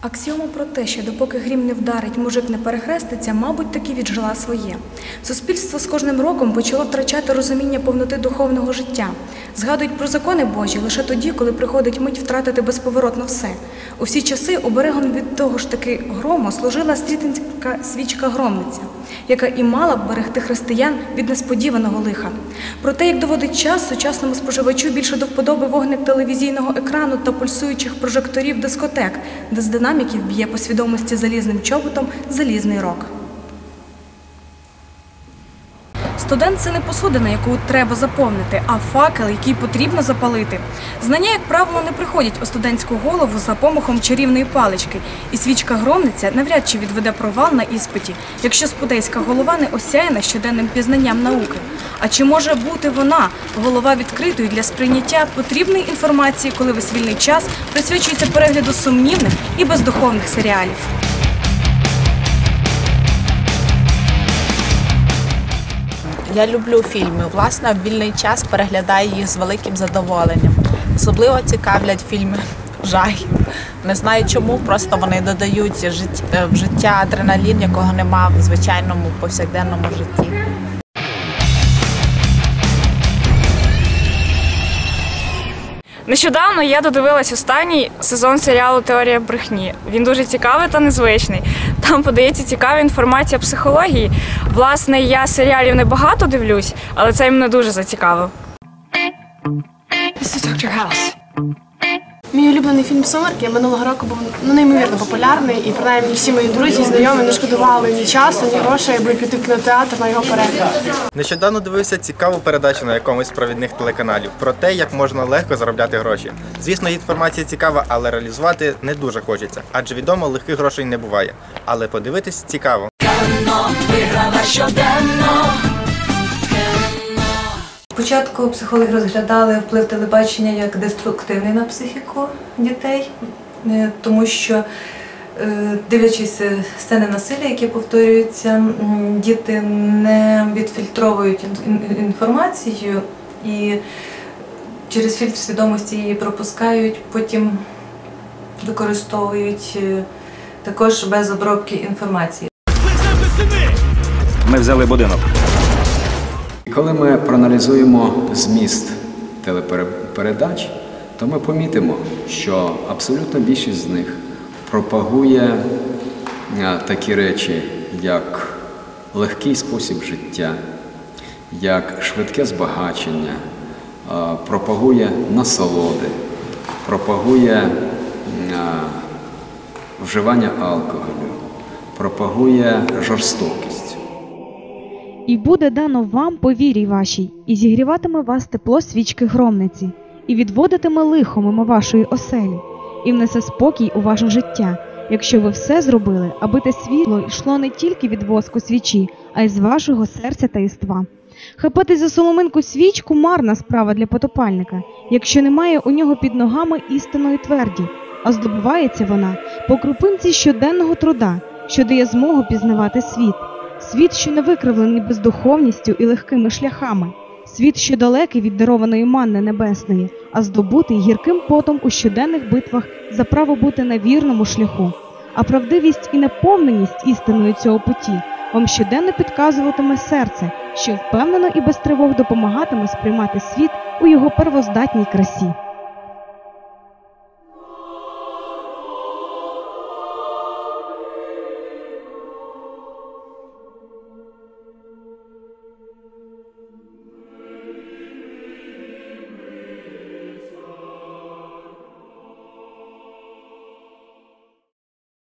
Аксіома про те, що допоки грім не вдарить, мужик не перехреститься, мабуть, таки віджила своє. Суспільство з кожним роком почало втрачати розуміння повноти духовного життя. Згадують про закони Божі лише тоді, коли приходить мить втратити безповоротно все. У всі часи оберегом від того ж таки грому служила стрітинська свічка громниця, яка і мала б берегти християн від несподіваного лиха. Про те, як доводить час, сучасному споживачу більше до вподоби вогник телевізійного екрану та пульсуючих прожекторів дискотек, де з динаміків б'є по свідомості залізним чоботом залізний рок. Студент це не посудина, яку треба заповнити, а факел, який потрібно запалити. Знання, як правило, не приходять у студентську голову за помахом чарівної палички, і свічка громниця навряд чи відведе провал на іспиті, якщо спудейська голова не осяяна щоденним пізнанням науки. А чи може бути вона голова відкритою для сприйняття потрібної інформації, коли весь вільний час присвячується перегляду сумнівних і бездуховних серіалів? Я люблю фільми. Власне, в вільний час переглядаю їх з великим задоволенням. Особливо цікавлять фільми жахів. Не знаю чому, просто вони додають е, в життя адреналін, якого нема в звичайному повсякденному житті. Нещодавно я додивилась останній сезон серіалу Теорія брехні. Він дуже цікавий та незвичний. Там подається цікава інформація психології. Власне, я серіалів не багато дивлюсь, але це мене дуже зацікавив. This is Dr. House. Мій улюблений фільм Сумерки минулого року був ну, неймовірно популярний, і принаймні всі мої друзі і знайомі не шкодували ні часу, ні грошей, аби піти в кінотеатр на його перегляд. Нещодавно дивився цікаву передачу на якомусь з провідних телеканалів про те, як можна легко заробляти гроші. Звісно, інформація цікава, але реалізувати не дуже хочеться, адже відомо легких грошей не буває. Але подивитись цікаво. Спочатку психологи розглядали вплив телебачення як деструктивний на психіку дітей, е, тому що, е, дивлячись е, сцени насилля, які повторюються, діти не відфільтровують ін- ін- інформацію і через фільтр свідомості її пропускають, потім використовують також без обробки інформації. Ми взяли будинок. Коли ми проаналізуємо зміст телепередач, то ми помітимо, що абсолютно більшість з них пропагує е, такі речі, як легкий спосіб життя, як швидке збагачення, е, пропагує насолоди, пропагує е, вживання алкоголю, пропагує жорстокість. І буде дано вам по вірі вашій, і зігріватиме вас тепло свічки громниці, і відводитиме лихо мимо вашої оселі, і внесе спокій у ваше життя, якщо ви все зробили, аби те світло йшло не тільки від воску свічі, а й з вашого серця та єства. Хапатись за соломинку свічку марна справа для потопальника, якщо немає у нього під ногами істинної тверді, а здобувається вона по крупинці щоденного труда, що дає змогу пізнавати світ. Світ, що не викривлений бездуховністю і легкими шляхами, світ, що далекий від дарованої манни небесної, а здобутий гірким потом у щоденних битвах за право бути на вірному шляху. А правдивість і наповненість істиною цього путі вам щоденно підказуватиме серце, що впевнено і без тривог допомагатиме сприймати світ у його первоздатній красі.